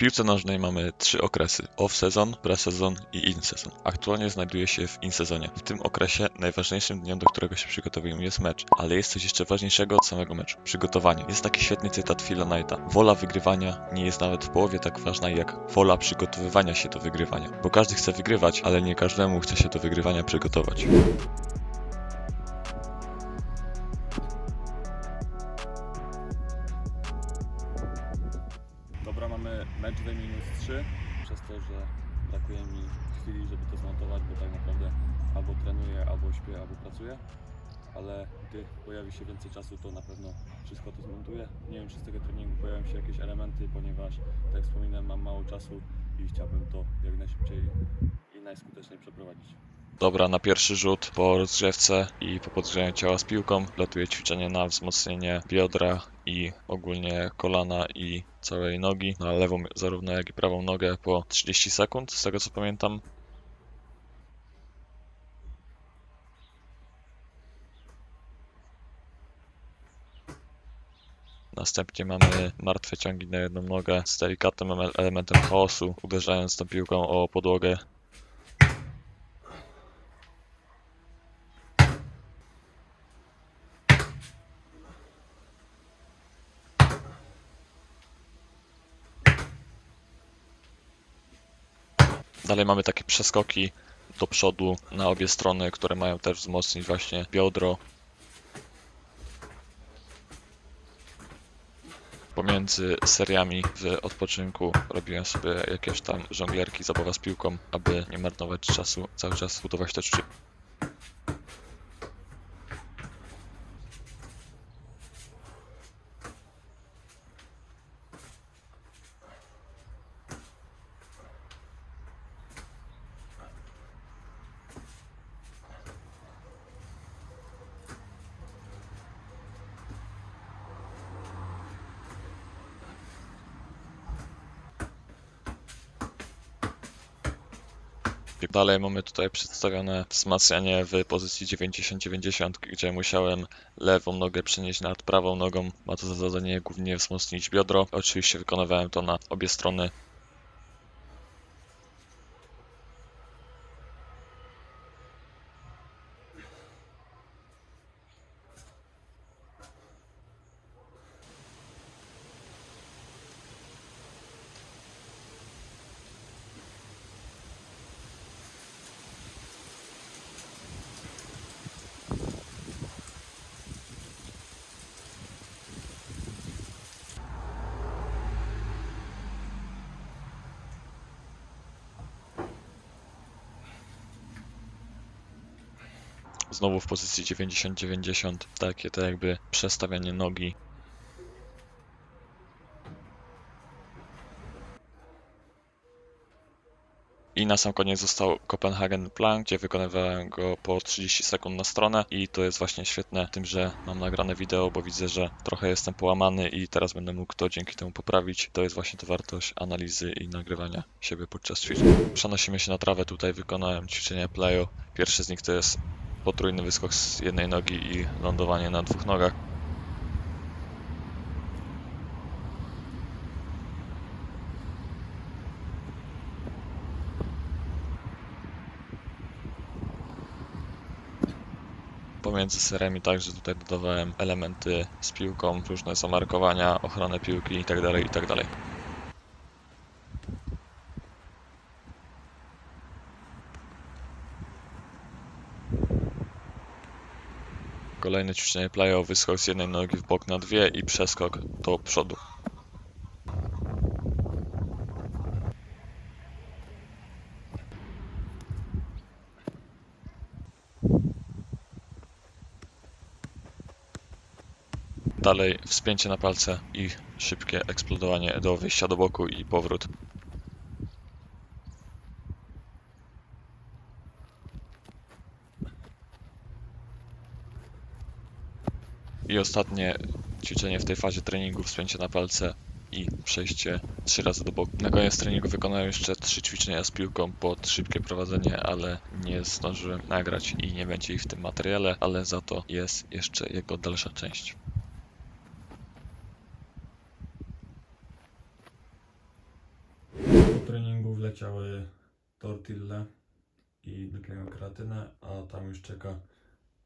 piłce nożnej mamy trzy okresy: off-sezon, pre-sezon i in-sezon. Aktualnie znajduję się w in-sezonie. W tym okresie najważniejszym dniem, do którego się przygotowuję jest mecz, ale jest coś jeszcze ważniejszego od samego meczu. Przygotowanie. Jest taki świetny cytat Phila Knighta. Wola wygrywania nie jest nawet w połowie tak ważna jak wola przygotowywania się do wygrywania. Bo każdy chce wygrywać, ale nie każdemu chce się do wygrywania przygotować. X3 przez to, że brakuje mi chwili, żeby to zmontować, bo tak naprawdę albo trenuję, albo śpię, albo pracuję ale gdy pojawi się więcej czasu, to na pewno wszystko to zmontuję. Nie wiem, czy z tego treningu pojawią się jakieś elementy, ponieważ, tak jak wspominałem, mam mało czasu i chciałbym to jak najszybciej i najskuteczniej przeprowadzić. Dobra, na pierwszy rzut po rozgrzewce i po podgrzewaniu ciała z piłką latuję ćwiczenie na wzmocnienie biodra i ogólnie kolana i całej nogi na lewą zarówno jak i prawą nogę po 30 sekund, z tego co pamiętam. Następnie mamy martwe ciągi na jedną nogę z delikatnym ele- elementem chaosu, uderzając tą piłką o podłogę Dalej mamy takie przeskoki do przodu na obie strony, które mają też wzmocnić właśnie biodro. Pomiędzy seriami w odpoczynku robiłem sobie jakieś tam żonglierki, zabawa z piłką, aby nie marnować czasu, cały czas budować te ćwiczenia. Dalej mamy tutaj przedstawione wzmacnianie w pozycji 90-90, gdzie musiałem lewą nogę przenieść nad prawą nogą. Ma to za zadanie głównie wzmocnić biodro. Oczywiście wykonywałem to na obie strony. Znowu w pozycji 90-90, takie to jakby przestawianie nogi. I na sam koniec został Copenhagen Plank, gdzie wykonywałem go po 30 sekund na stronę i to jest właśnie świetne tym, że mam nagrane wideo, bo widzę, że trochę jestem połamany i teraz będę mógł to dzięki temu poprawić. To jest właśnie to wartość analizy i nagrywania siebie podczas ćwiczeń. Przenosimy się na trawę, tutaj wykonałem ćwiczenie playo. Pierwszy z nich to jest potrójny wyskok z jednej nogi i lądowanie na dwóch nogach. Pomiędzy seriami także tutaj dodawałem elementy z piłką, różne zamarkowania, ochronę piłki itd. itd. Kolejne ćwiczenie plyo, wyskok z jednej nogi w bok na dwie i przeskok do przodu. Dalej wspięcie na palce i szybkie eksplodowanie do wyjścia do boku i powrót. I ostatnie ćwiczenie w tej fazie treningu, wspięcie na palce i przejście trzy razy do boku. Na koniec treningu wykonałem jeszcze trzy ćwiczenia z piłką pod szybkie prowadzenie, ale nie zdążyłem nagrać i nie będzie ich w tym materiale, ale za to jest jeszcze jego dalsza część. treningu wleciały tortille i dopiero kreatynę, a tam już czeka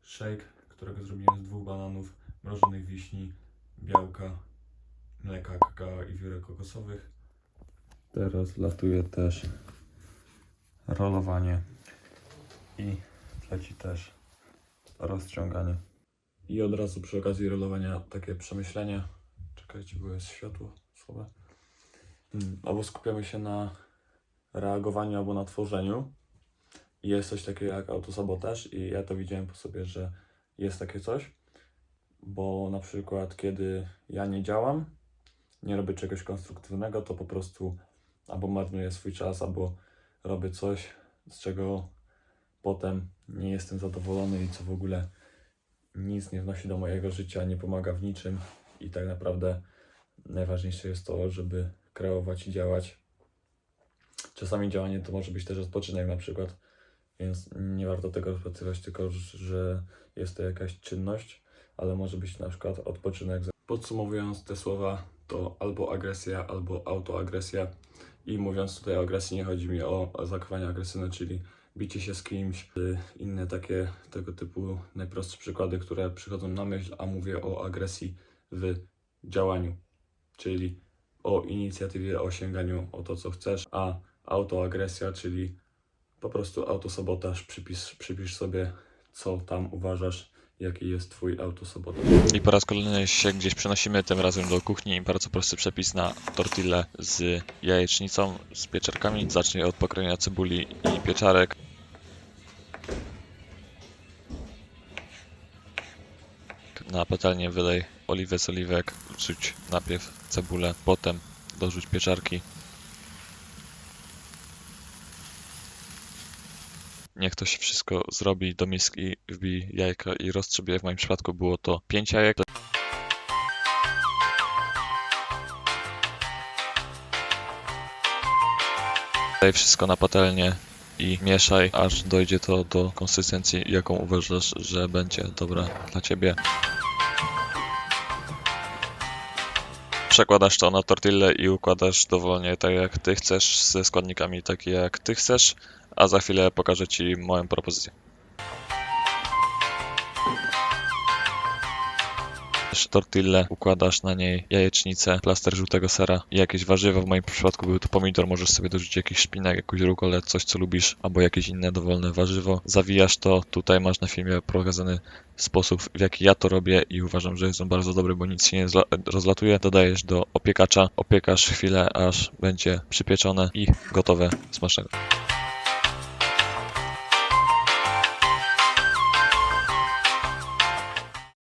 shake, którego zrobiłem z dwóch bananów, mrożonych wiśni, białka, mleka, kakao i wiórek kokosowych. Teraz wlatuje też rolowanie i leci też rozciąganie. I od razu przy okazji rolowania takie przemyślenie. Czekajcie, bo jest światło słabe. Mm, Albo skupiamy się na reagowaniu, albo na tworzeniu. I Jest coś takiego jak autosabotaż i ja to widziałem po sobie, że jest takie coś. Bo na przykład kiedy ja nie działam, nie robię czegoś konstruktywnego, to po prostu albo marnuję swój czas, albo robię coś, z czego potem nie jestem zadowolony i co w ogóle nic nie wnosi do mojego życia, nie pomaga w niczym i tak naprawdę najważniejsze jest to, żeby kreować i działać. Czasami działanie to może być też odpoczynek na przykład, więc nie warto tego rozpatrywać tylko, że jest to jakaś czynność, ale może być na przykład odpoczynek. Podsumowując te słowa, to albo agresja, albo autoagresja. I mówiąc tutaj o agresji, nie chodzi mi o zachowanie agresywne, czyli bicie się z kimś, inne takie tego typu najprostsze przykłady, które przychodzą na myśl, a mówię o agresji w działaniu, czyli o inicjatywie, o sięganiu o to, co chcesz, a autoagresja, czyli po prostu autosabotaż, przypisz, przypisz sobie, co tam uważasz, jaki jest twój autosabotaż. I po raz kolejny się gdzieś przenosimy, tym razem do kuchni. Bardzo prosty przepis na tortillę z jajecznicą, z pieczarkami. Zacznij od pokrojenia cebuli i pieczarek. Na patelnię wylej oliwę z oliwek, wrzuć najpierw cebulę, potem dorzuć pieczarki. Niech to się wszystko zrobi, do miski wbij jajka i roztrzebie. W moim przypadku było to 5 jajek. Daj wszystko na patelnię i mieszaj, aż dojdzie to do konsystencji, jaką uważasz, że będzie dobra dla ciebie. Przekładasz to na tortillę i układasz dowolnie tak jak ty chcesz, ze składnikami takie jak ty chcesz, a za chwilę pokażę ci moją propozycję. Tortillę, układasz na niej jajecznicę, plaster żółtego sera i jakieś warzywa. W moim przypadku był to pomidor, możesz sobie dorzucić jakiś szpinak, jakąś rukolę, coś co lubisz, albo jakieś inne dowolne warzywo. Zawijasz to, tutaj masz na filmie pokazany sposób, w jaki ja to robię i uważam, że jest on bardzo dobry, bo nic się nie zla- rozlatuje. Dodajesz do opiekacza, opiekasz chwilę, aż będzie przypieczone i gotowe. Smacznego.